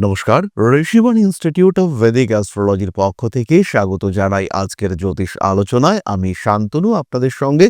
নমস্কার, Rishiban institute of Vedic অ্যাস্ট্রোলজির পক্ষ থেকে স্বাগত জানাই আজকের জ্যোতিষ আলোচনায়। আমি শান্তনু, আপনাদের সঙ্গে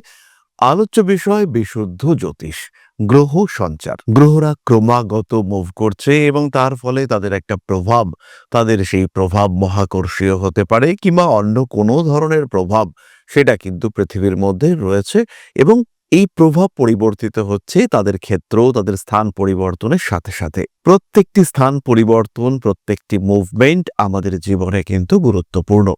আলোচ্য বিষয় বিশুদ্ধ জ্যোতিষ, গ্রহ সঞ্চার। গ্রহরা ক্রমাগত মুভ করছে এবং তার ফলে তাদের একটা প্রভাব, তাদের সেই প্রভাব মহাকর্ষীয় হতে পারে কিংবা অন্য কোনো ধরনের প্রভাব সেটা কিন্তু পৃথিবীর মধ্যে রয়েছে এবং এই প্রভাব পরিবর্তিত হচ্ছে তাদের ক্ষেত্র, তাদের স্থান পরিবর্তনের সাথে সাথে। প্রত্যেকটি স্থান পরিবর্তন, প্রত্যেকটি মুভমেন্ট আমাদের জীবনে কিন্তু গুরুত্বপূর্ণ।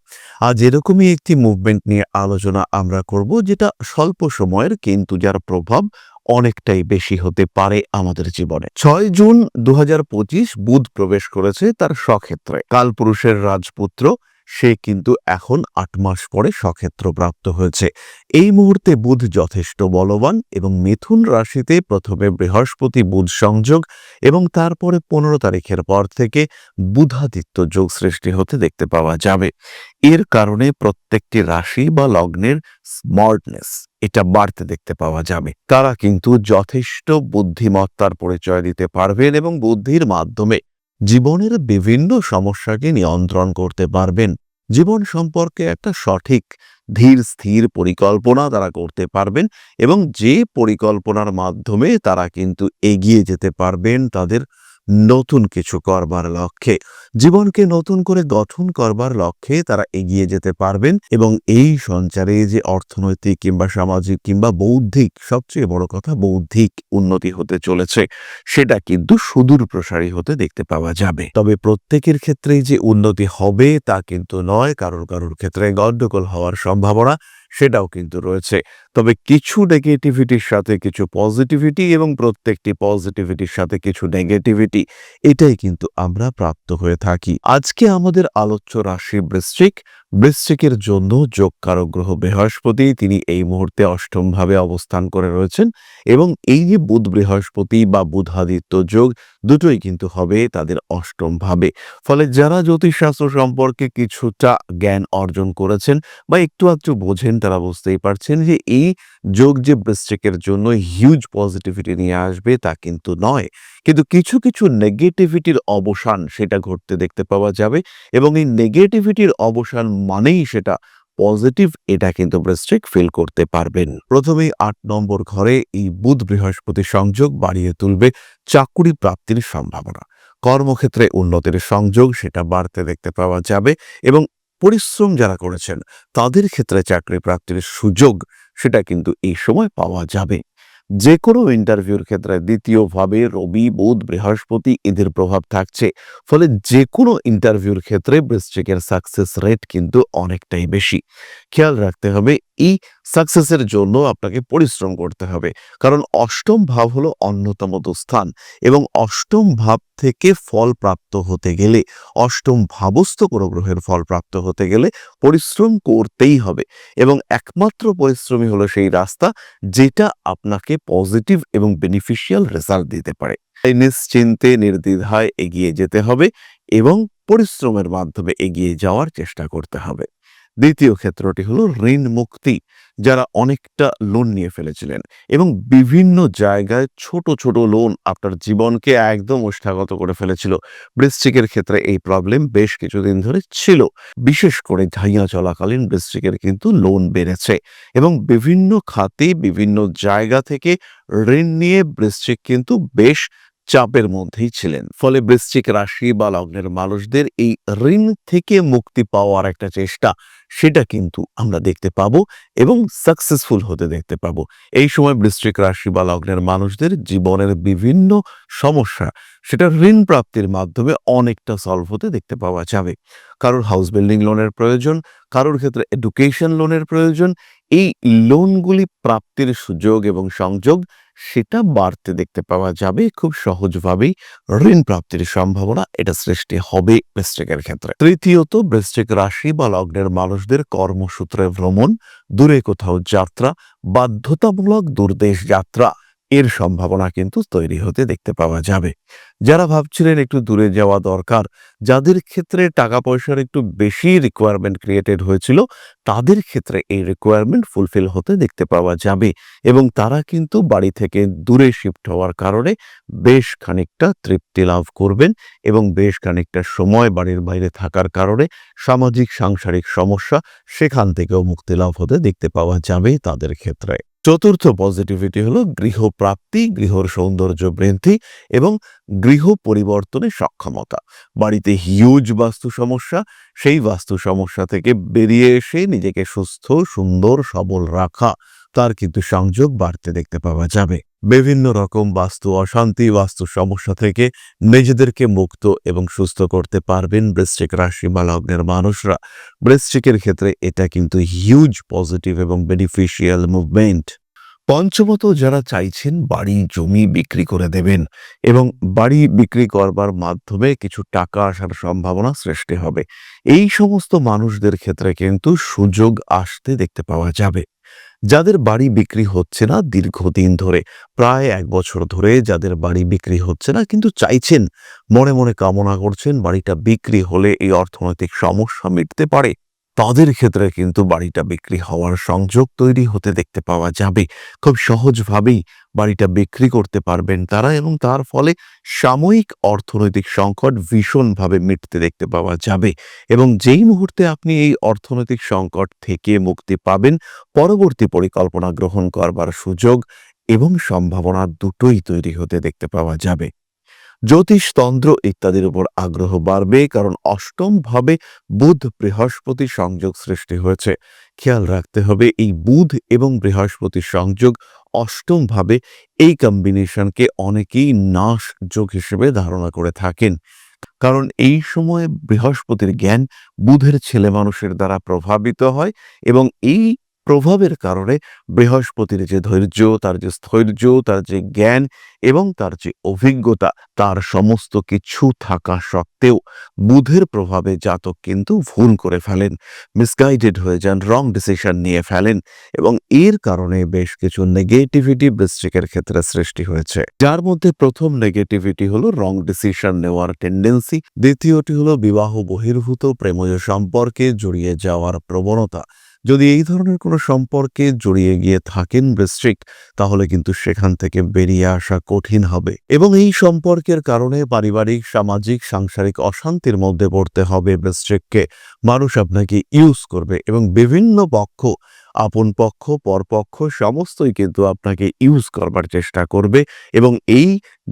আজ এরকমই একটি মুভমেন্ট নিয়ে আলোচনা আমরা করব, যেটা স্বল্প সময়ের কিন্তু যার প্রভাব অনেকটাই বেশি হতে পারে আমাদের জীবনে। ছয় জুন দু হাজার পঁচিশ বুধ প্রবেশ করেছে তার স্বক্ষেত্রে। কালপুরুষের রাজপুত্র সে কিন্তু এখন আট মাস পরে সক্ষেত্র প্রাপ্ত হয়েছে। এই মুহূর্তে বুধ যথেষ্ট বলবান এবং মিথুন রাশিতে প্রথমে বৃহস্পতি বুধ সংযোগ এবং তারপরে পনেরো তারিখের পর থেকে বুধাদিত্য যোগ সৃষ্টি হতে দেখতে পাওয়া যাবে। এর কারণে প্রত্যেকটি রাশি বা লগ্নের স্মার্টনেস এটা বাড়তে দেখতে পাওয়া যাবে। তারা কিন্তু যথেষ্ট বুদ্ধিমত্তার পরিচয় দিতে পারবেন এবং বুদ্ধির মাধ্যমে জীবনের বিভিন্ন সমস্যাকে নিয়ন্ত্রণ করতে পারবেন। জীবন সম্পর্কে একটা সঠিক, ধীর, স্থির পরিকল্পনা তারা করতে পারবেন এবং যে পরিকল্পনার মাধ্যমে তারা কিন্তু এগিয়ে যেতে পারবেন তাদের নতুন কিছু করবার লক্ষ্যে। জীবনকে নতুন করে গঠন করবার লক্ষ্যে তারা এগিয়ে যেতে পারবেন এবং এই সঞ্চারে যে অর্থনৈতিক কিংবা সামাজিক কিংবা বৌদ্ধিক, সবচেয়ে বড় কথা বৌদ্ধিক উন্নতি হতে চলেছে, সেটা কিন্তু সুদূর প্রসারী হতে দেখতে পাওয়া যাবে। তবে প্রত্যেকের ক্ষেত্রেই যে উন্নতি হবে তা কিন্তু নয়, কারোর কারোর ক্ষেত্রে গণ্ডগোল হওয়ার সম্ভাবনা। সেটাও কিন্তু রয়েছে। তবে কিছু নেগেটিভিটির সাথে কিছু পজিটিভিটি এবং প্রত্যেকটি পজিটিভিটির সাথে কিছু নেগেটিভিটি এটাই কিন্তু আমরা প্রাপ্ত হয়ে থাকি। আজকে আমাদের আলোচ্য রাশি বৃশ্চিক বৃশ্চিকের জন্য যোগকারক গ্রহ বৃহস্পতি, তিনি এই মুহূর্তে অষ্টমভাবে অবস্থান করে রয়েছেন এবং এই যে বুধ বৃহস্পতি বা বুধাদিত্য যোগ, দুটোই কিন্তু হবে তাদের অষ্টমভাবে। ফলে যারা জ্যোতিষশাস্ত্র সম্পর্কে কিছুটা জ্ঞান অর্জন করেছেন বা একটু আধটু বোঝেন, তারা বুঝতেই পারছেন যে এই যোগ যে বৃশ্চিকের জন্য হিউজ পজিটিভিটি নিয়ে আসবে তা কিন্তু নয়। কিন্তু কিছু কিছু নেগেটিভিটির অবসান সেটা ঘটতে দেখতে পাওয়া যাবে এবং এই নেগেটিভিটির অবসান মানেই সেটা পজিটিভ এটা কিন্তু বৃশ্চিক ফিল করতে পারবেন। প্রথমেই আট নম্বর ঘরে এই বুধ বৃহস্পতি সংযোগ বাড়িয়ে তুলবে চাকুরি প্রাপ্তির সম্ভাবনা। কর্মক্ষেত্রে উন্নতির সংযোগ সেটা বাড়তে দেখতে পাওয়া যাবে এবং পরিশ্রম যারা করেছেন তাদের ক্ষেত্রে চাকরি প্রাপ্তির সুযোগ সেটা কিন্তু এই সময় পাওয়া যাবে। যে কোনো ইন্টারভিউর ক্ষেত্রে দ্বিতীয়ভাবে রবি, বুধ, বৃহস্পতি এদের প্রভাব থাকছে। ফলে যে কোনো ইন্টারভিউর ক্ষেত্রে বৃশ্চিকের সাকসেস রেট কিন্তু অনেকটাই বেশি। খেয়াল রাখতে হবে এই সাকসেসের জন্য আপনাকে পরিশ্রম করতে হবে। কারণ অষ্টম ভাব হলো অন্যতম স্থান এবং অষ্টম ভাব থেকে ফল প্রাপ্ত হতে গেলে, অষ্টম ভাবস্থ কোনো গ্রহের ফল প্রাপ্ত হতে গেলে পরিশ্রম করতেই হবে এবং একমাত্র পরিশ্রমী হলো সেই রাস্তা যেটা আপনাকে পজিটিভ এবং বেনিফিশিয়াল রেজাল্ট দিতে পারে। তাই নিশ্চিন্তে, নির্দ্বিধায় এগিয়ে যেতে হবে এবং পরিশ্রমের মাধ্যমে এগিয়ে যাওয়ার চেষ্টা করতে হবে। দ্বিতীয় ক্ষেত্রটি হলো ঋণ মুক্তি, যারা অনেকটা লোন নিয়ে ফেলেছিলেন এবং বিভিন্ন জায়গায় ছোট ছোট লোন আপনার জীবনকে একদম ওষ্ঠাগত করে ফেলেছিল। বৃশ্চিকের ক্ষেত্রে এই প্রবলেম বেশ কিছুদিন ধরে ছিল। বিশেষ করে ধাইয়া চলাকালীন বৃশ্চিকের কিন্তু লোন বেড়েছে এবং বিভিন্ন খাতে, বিভিন্ন জায়গা থেকে ঋণ নিয়ে বৃশ্চিক কিন্তু বেশ চাপের মধ্যেই ছিলেন। ফলে বৃশ্চিক রাশি বা লগ্নের মানুষদের এই ঋণ থেকে মুক্তি পাওয়ার একটা চেষ্টা, সেটা কিন্তু আমরা দেখতে পাবো এবং সাকসেসফুল হতে দেখতে পাবো। এই সময় বৃশ্চিক রাশি বা লগ্নের মানুষদের জীবনের বিভিন্ন সমস্যা, সেটা ঋণ প্রাপ্তির মাধ্যমে অনেকটা সলভ হতে দেখতে পাওয়া যাবে। কারোর হাউস বিল্ডিং লোনের প্রয়োজন, কারোর ক্ষেত্রে এডুকেশন লোনের প্রয়োজন এই লোনগুলি প্রাপ্তির সুযোগ এবং সংযোগ, সেটা বাড়তে দেখতে পাওয়া যাবে খুব সহজভাবেই। ঋণ প্রাপ্তির সম্ভাবনা এটা সৃষ্টি হবে বৃশ্চিকের ক্ষেত্রে। তৃতীয়ত, বৃশ্চিক রাশি বা লগ্নের মানুষদের কর্মসূত্রে ভ্রমণ, দূরে কোথাও যাত্রা, বাধ্যতামূলক দূরদেশ যাত্রা। এর সম্ভাবনা কিন্তু তৈরি হতে দেখতে পাওয়া যাবে। যারা ভাবছিলেন একটু দূরে যাওয়া দরকার, যাদের ক্ষেত্রে টাকা পয়সার একটু বেশি রিকোয়ারমেন্ট ক্রিয়েটেড হয়েছিল, তাদের ক্ষেত্রে এই রিকোয়ারমেন্ট ফুলফিল হতে দেখতে পাওয়া যাবে এবং তারা কিন্তু বাড়ি থেকে দূরে শিফট হওয়ার কারণে বেশ খানিকটা তৃপ্তি লাভ করবেন এবং বেশ খানিকটা সময় বাড়ির বাইরে থাকার কারণে সামাজিক, সাংসারিক সমস্যা সেখান থেকেও মুক্তি লাভ হতে দেখতে পাওয়া যাবে তাদের ক্ষেত্রে। চতুর্থ পজিটিভিটি হলো গৃহপ্রাপ্তি, গৃহর সৌন্দর্য বৃদ্ধি এবং গৃহ পরিবর্তনের সক্ষমতা। বাড়িতে হিউজ বাস্তু সমস্যা, সেই বাস্তু সমস্যা থেকে বেরিয়ে এসে নিজেকে সুস্থ, সুন্দর, সবল রাখা, তার কিন্তু সংযোগ বাড়তে দেখতে পাওয়া যাবে। বিভিন্ন রকম বাস্তু অশান্তি, বাস্তু সমস্যা থেকে নিজেদেরকে মুক্ত এবং সুস্থ করতে পারবেন বৃশ্চিক রাশি বা লগ্নের মানুষরা। বৃশ্চিকের ক্ষেত্রে এটা কিন্তু হিউজ পজিটিভ এবং বেনিফিশিয়াল মুভমেন্ট পঞ্চমত যারা চাইছেন বাড়ি, জমি বিক্রি করে দেবেন এবং বাড়ি বিক্রি করবার মাধ্যমে কিছু টাকা আসার সম্ভাবনা সৃষ্টি হবে। এই সমস্ত মানুষদের ক্ষেত্রে কিন্তু সুযোগ আসতে দেখতে পাওয়া যাবে। যাদের বাড়ি বিক্রি হচ্ছে না দীর্ঘদিন ধরে, প্রায় এক বছর ধরে যাদের বাড়ি বিক্রি হচ্ছে না কিন্তু চাইছেন, মনে মনে কামনা করছেন বাড়িটা বিক্রি হলে এই অর্থনৈতিক সমস্যা মিটতে পারে। তাদের ক্ষেত্রে কিন্তু বাড়িটা বিক্রি হওয়ার সংযোগ তৈরি হতে দেখতে পাওয়া যাবে। খুব সহজভাবেই বাড়িটা বিক্রি করতে পারবেন তারা এবং তার ফলে সাময়িক অর্থনৈতিক সংকট ভীষণভাবে মিটতে দেখতে পাওয়া যাবে এবং যেই মুহূর্তে আপনি এই অর্থনৈতিক সংকট থেকে মুক্তি পাবেন, পরবর্তী পরিকল্পনা গ্রহণ করবার সুযোগ এবং সম্ভাবনা দুটোই তৈরি হতে দেখতে পাওয়া যাবে। জ্যোতিষতন্ত্র ইত্যাদির উপর আগ্রহ বাড়বে কারণ অষ্টম ভাবে বুধ বৃহস্পতি সংযোগ সৃষ্টি হয়েছে। খেয়াল রাখতে হবে, এই বুধ এবং বৃহস্পতির সংযোগ অষ্টম ভাবে এই কম্বিনেশনকে অনেকেই নাশ যোগ হিসেবে ধারণা করে থাকেন। কারণ এই সময়ে বৃহস্পতির জ্ঞান বুধের ছেলে মানুষের দ্বারা প্রভাবিত হয় এবং এই প্রভাবের কারণে বৃহস্পতির যে ধৈর্য, তার যে স্থৈর্য, তার যে জ্ঞান এবং তার যে অভিজ্ঞতা, তার সমস্ত কিছু থাকা সত্ত্বেও বুধের প্রভাবে জাতক কিন্তু ভুল করে ফেলেন মিসগাইডেড হয়ে যান রং ডিসিশন নিয়ে ফেলেন এবং এর কারণে বেশ কিছু নেগেটিভিটি বৃশ্চিকের ক্ষেত্রে সৃষ্টি হয়েছে। যার মধ্যে প্রথম নেগেটিভিটি হলো রং ডিসিশন নেওয়ার টেন্ডেন্সি দ্বিতীয়টি হলো বিবাহ বহির্ভূত প্রেমজ সম্পর্কে জড়িয়ে যাওয়ার প্রবণতা। যদি এই ধরনের কোনো সম্পর্কে জড়িয়ে গিয়ে থাকেন বৃশ্চিক, তাহলে কিন্তু সেখান থেকে বেরিয়ে আসা কঠিন হবে। এবং এই সম্পর্কের কারণে পারিবারিক, সামাজিক, সাংসারিক অশান্তির মধ্যে পড়তে হবে বৃশ্চিককে। মানুষ আপনাকে ইউজ করবে এবং বিভিন্ন পক্ষ, আপন পক্ষ পরপক্ষ সমস্তই কিন্তু আপনাকে ইউজ করবার চেষ্টা করবে এবং এই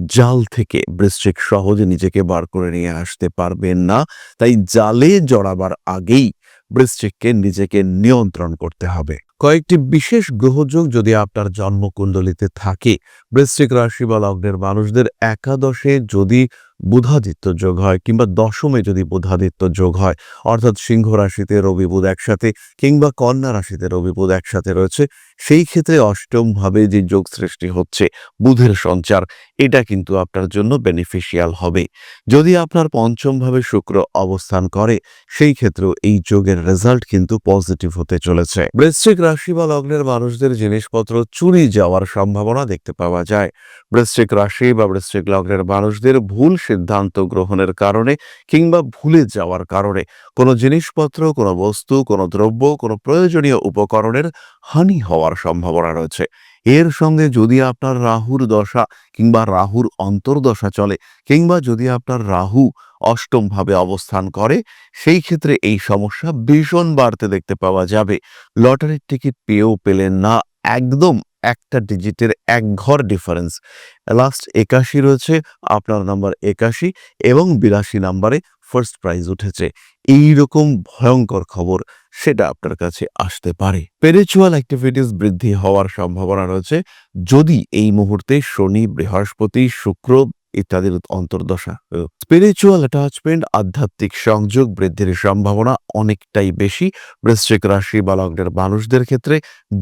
জাল থেকে বৃশ্চিক সহজে নিজেকে বার করে নিয়ে আসতে পারবেন না। তাই জালে জড়াবার আগেই বৃশ্চিককে নিজেকে নিয়ন্ত্রণ করতে হবে। কয়েকটি বিশেষ গ্রহযোগ যদি আপনার জন্মকুণ্ডলিতে থাকে, বৃশ্চিক রাশি বা লগ্নের মানুষদের একাদশে যদি বুধাদিত্য যোগ হয় কিংবা দশমে যদি বুধাদিত্য যোগ হয়, অর্থাৎ সিংহ রাশিতে রবি বুধ একসাথে কিংবা কন্যা রাশিতে রবি বুধ একসাথে রয়েছে, সেই ক্ষেত্রে অষ্টমভাবে যে যোগ সৃষ্টি হচ্ছে, বুধের সঞ্চার, এটা কিন্তু আপনার জন্য বেনিফিশিয়াল হবে। যদি আপনার পঞ্চমভাবে শুক্র অবস্থান করে, সেই ক্ষেত্রেও এই যোগের রেজাল্ট কিন্তু পজিটিভ হতে চলেছে। বৃশ্চিক রাশি বা লগ্নের মানুষদের জিনিসপত্র চুরি যাওয়ার সম্ভাবনা দেখতে পাওয়া যায়। বৃশ্চিক রাশি বা বৃশ্চিক লগ্নের মানুষদের ভুল সিদ্ধান্ত গ্রহণের কারণে কিংবা ভুলে যাওয়ার কারণে। কোনো জিনিসপত্র, কোনো বস্তু, কোনো দ্রব্য, কোনো প্রয়োজনীয় উপকরণের হানি হওয়ার সম্ভাবনা রয়েছে। এর সঙ্গে যদি আপনার রাহুর দশা কিংবা রাহুর অন্তর্দশা চলে কিংবা যদি আপনার রাহু অষ্টম ভাবে অবস্থান করে, সেই ক্ষেত্রে এই সমস্যা ভীষণ বাড়তে দেখতে পাওয়া যাবে। লটারির টিকিট পেয়েও পেলেন না একদম একটা ডিজিটের এক ঘর ডিফারেন্স লাস্ট একাশি রয়েছে, আপনার নাম্বার একাশি এবং বিরাশি নাম্বারে ফার্স্ট প্রাইজ উঠেছে। এই রকম ভয়ঙ্কর খবর সেটা আপনার কাছে আসতে পারে। স্পিরিচুয়াল অ্যাক্টিভিটিস বৃদ্ধি হওয়ার সম্ভাবনা রয়েছে। যদি এই মুহূর্তে শনি, বৃহস্পতি, শুক্র ইত্যাদির অন্তর্দশা। স্পিরিচুয়াল অ্যাটাচমেন্ট আধ্যাত্মিক সংযোগ বৃদ্ধির সম্ভাবনা অনেকটাই বেশি। বৃশ্চিক রাশি বা লগ্নের মানুষদের ক্ষেত্রে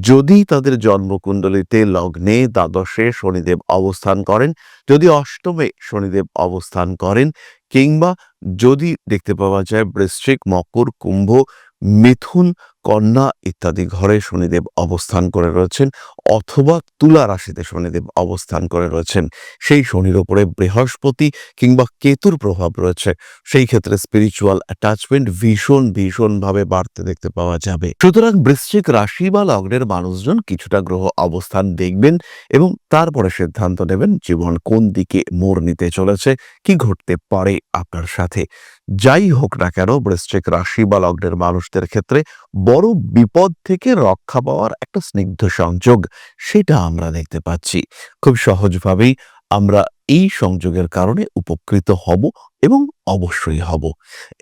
যদি তাদের জন্মকুণ্ডলিতে লগ্নে দ্বাদশে শনিদেব অবস্থান করেন, যদি অষ্টমে শনিদেব অবস্থান করেন, কিংবা যদি দেখতে পাওয়া যায় বৃশ্চিক মকর কুম্ভ মিথুন, কন্যা ইত্যাদি ঘরে শনিদেব অবস্থান করে রয়েছেন অথবা তুলা রাশিতে শনিদেব অবস্থান করে রয়েছেন। সেই শনির ওপরে বৃহস্পতি কিংবা কেতুর প্রভাব রয়েছে। সেই ক্ষেত্রে স্পিরিচুয়াল অ্যাটাচমেন্ট ভীষণ, ভীষণভাবে বাড়তে দেখতে পাওয়া যাবে। সুতরাং বৃশ্চিক রাশি বা লগ্নের মানুষজন কিছুটা গ্রহ অবস্থান দেখবেন এবং তারপরে সিদ্ধান্ত নেবেন জীবন কোন দিকে মোড় নিতে চলেছে, কি ঘটতে পারে আপনার সাথে। যাই হোক না কেন, বৃশ্চিক রাশি বা লগ্নের মানুষদের ক্ষেত্রে বড় বিপদ থেকে রক্ষা পাওয়ার একটা স্নিগ্ধ সংযোগ সেটা আমরা দেখতে পাচ্ছি। খুব সহজভাবেই আমরা এই সংযোগের কারণে উপকৃত হব এবং অবশ্যই হব।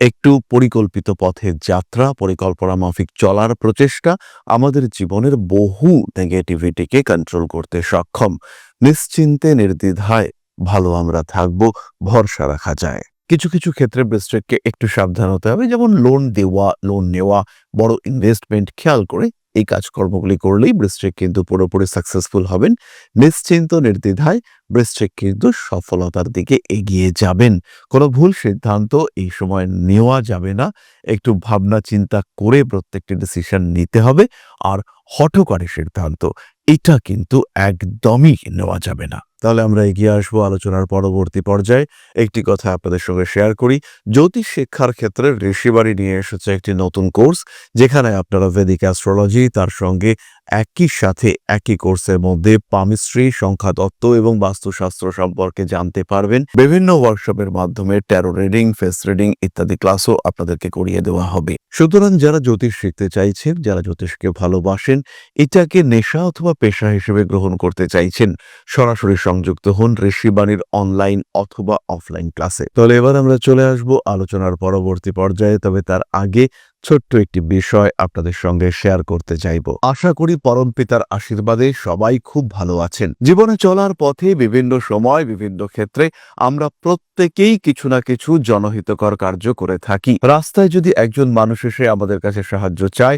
একটু পরিকল্পিত পথে যাত্রা, পরিকল্পনা মাফিক চলার প্রচেষ্টা আমাদের জীবনের বহু নেগেটিভিটিকে কন্ট্রোল করতে সক্ষম। নিশ্চিন্তে, নির্দ্বিধায় ভালো আমরা থাকব, ভরসা রাখা যায়। কিছু কিছু ক্ষেত্রে বৃষ্টিককে একটু সাবধান হতে হবে। যেমন লোন দেওয়া লোন নেওয়া, বড় ইনভেস্টমেন্ট খেয়াল করে এই কাজকর্মগুলি করলেই বৃষ্টিক কিন্তু পুরোপুরি সাকসেসফুল হবেন। নিশ্চিন্ত নির্দ্বিধায় বৃশ্চিক কিন্তু সফলতার দিকে এগিয়ে যাবেন। কোনো ভুল সিদ্ধান্ত এই সময় নেওয়া যাবে না। একটু ভাবনা চিন্তা করে প্রত্যেকটি ডিসিশন নিতে হবে। আর হঠকারী সিদ্ধান্ত, এটা কিন্তু একদমই নেওয়া যাবে না। তাহলে আমরা এগিয়ে আসব আলোচনার পরবর্তী পর্যায়ে। একটি কথা আপনাদের সঙ্গে শেয়ার করি। জ্যোতিষ শিক্ষার ক্ষেত্রে ঋষিবাড়ি নিয়ে এসেছে একটি নতুন কোর্স যেখানে আপনারা ভেদিক অ্যাস্ট্রোলজি তার সঙ্গে একই সাথে একই কোর্সের মধ্যে পামিস্ট্রি সংখ্যাতত্ত্ব এবং বাস্তুশাস্ত্র সম্পর্কে জানতে পারবেন। বিভিন্ন ওয়ার্কশপের মাধ্যমে ট্যারো রিডিং ফেস রিডিং ইত্যাদি ক্লাসও আপনাদেরকে করিয়ে দেওয়া হবে। সুতরাং যারা জ্যোতিষ শিখতে চাইছেন, যারা জ্যোতিষকে ভালোবাসেন, এটাকে নেশা অথবা পেশা হিসেবে গ্রহণ করতে চাইছেন, সরাসরি সংযুক্ত হন ঋষিবাণীর অনলাইন অথবা অফলাইন ক্লাসে তাহলে এবার আমরা চলে আসব আলোচনার পরবর্তী পর্যায়ে, তবে তার আগে ছোট্ট একটি বিষয় আপনাদের সঙ্গে শেয়ার করতে চাইব। আশা করি পরম পিতার আশীর্বাদে সবাই খুব ভালো আছেন। জীবনে চলার পথে বিভিন্ন সময়, বিভিন্ন ক্ষেত্রে আমরা প্রত্যেকেই কিছু না কিছু জনহিতকর কার্য করে থাকি। রাস্তায় যদি একজন মানুষ এসে আমাদের কাছে সাহায্য চায়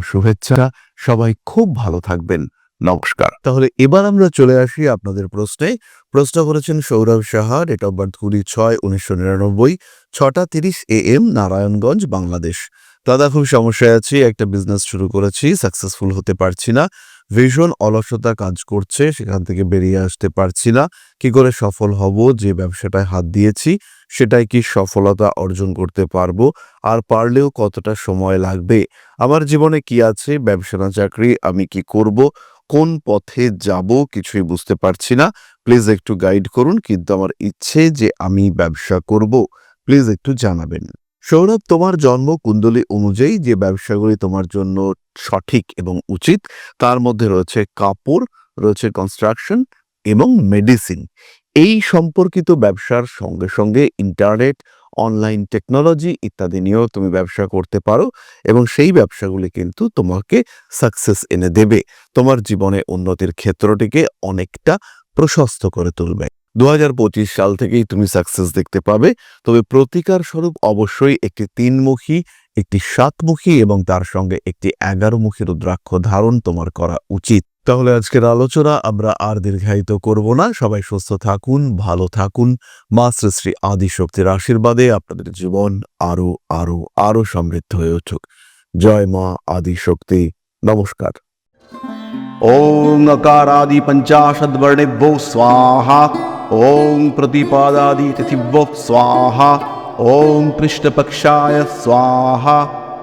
শুভেচ্ছা। সবাই খুব ভালো থাকবেন। নমস্কার। তাহলে এবার আমরা চলে আসি আপনাদের প্রশ্নে। প্রশ্ন করেছেন Sourav Saha date of birth কুড়ি ছয়, উনিশশো নিরানব্বই, ছটা তিরিশ এ এম নারায়ণগঞ্জ, বাংলাদেশ। দাদা, খুব সমস্যায় আছি, একটা বিজনেস শুরু করেছি সাকসেসফুল হতে পারছি না। ভীষণ অলসতা কাজ করছে, সেখান থেকে বেরিয়ে আসতে পারছি না। কি করে সফল হব, যে ব্যবসাটায় হাত দিয়েছি সেটাই কি সফলতা অর্জন করতে পারব? আর পারলেও কতটা সময় লাগবে? আমার জীবনে কি আছে? ব্যবসা না চাকরি, আমি কি করব? কোন পথে যাব? কিছুই বুঝতে পারছি না। প্লিজ একটু গাইড করুন, কিন্তু আমার ইচ্ছে যে আমি ব্যবসা করব। প্লিজ একটু জানাবেন। সৌরভ, তোমার জন্ম কুণ্ডলী অনুযায়ী যে ব্যবসাগুলি তোমার জন্য সঠিক এবং উচিত, তার মধ্যে রয়েছে কাপড়, রয়েছে কনস্ট্রাকশন এবং মেডিসিন এই সম্পর্কিত ব্যবসার সঙ্গে সঙ্গে ইন্টারনেট অনলাইন টেকনোলজি ইত্যাদি নিয়েও তুমি ব্যবসা করতে পারো এবং সেই ব্যবসাগুলি কিন্তু তোমাকে সাকসেস এনে দেবে। তোমার জীবনে উন্নতির ক্ষেত্রটিকে অনেকটা প্রশস্ত করে তুলবে। দু হাজার পঁচিশ সাল থেকেই তুমি সাকসেস দেখতে পাবে। তবে প্রতিকার স্বরূপ অবশ্যই একটি তিনমুখী, একটি সাতমুখী এবং তার সঙ্গে একটি এগারোমুখী রুদ্রাক্ষ ধারণ তোমার করা উচিত। তাহলে আজকের আলোচনা আমরা আর দীর্ঘায়িত করব না সবাই সুস্থ থাকুন ভালো থাকুন মা শ্রী শ্রী আদিশক্তির আশীর্বাদে আপনাদের জীবন আরো আরো আরো সমৃদ্ধ হয়ে উঠুক জয় মা আদিশক্তি নমস্কার ॐ अकारादि पञ्चाशद्वर्णेभ्यो स्वाहा ॐ प्रतिपादादि तिथिभ्यो स्वाहा ॐ कृष्णपक्षाय स्वाहा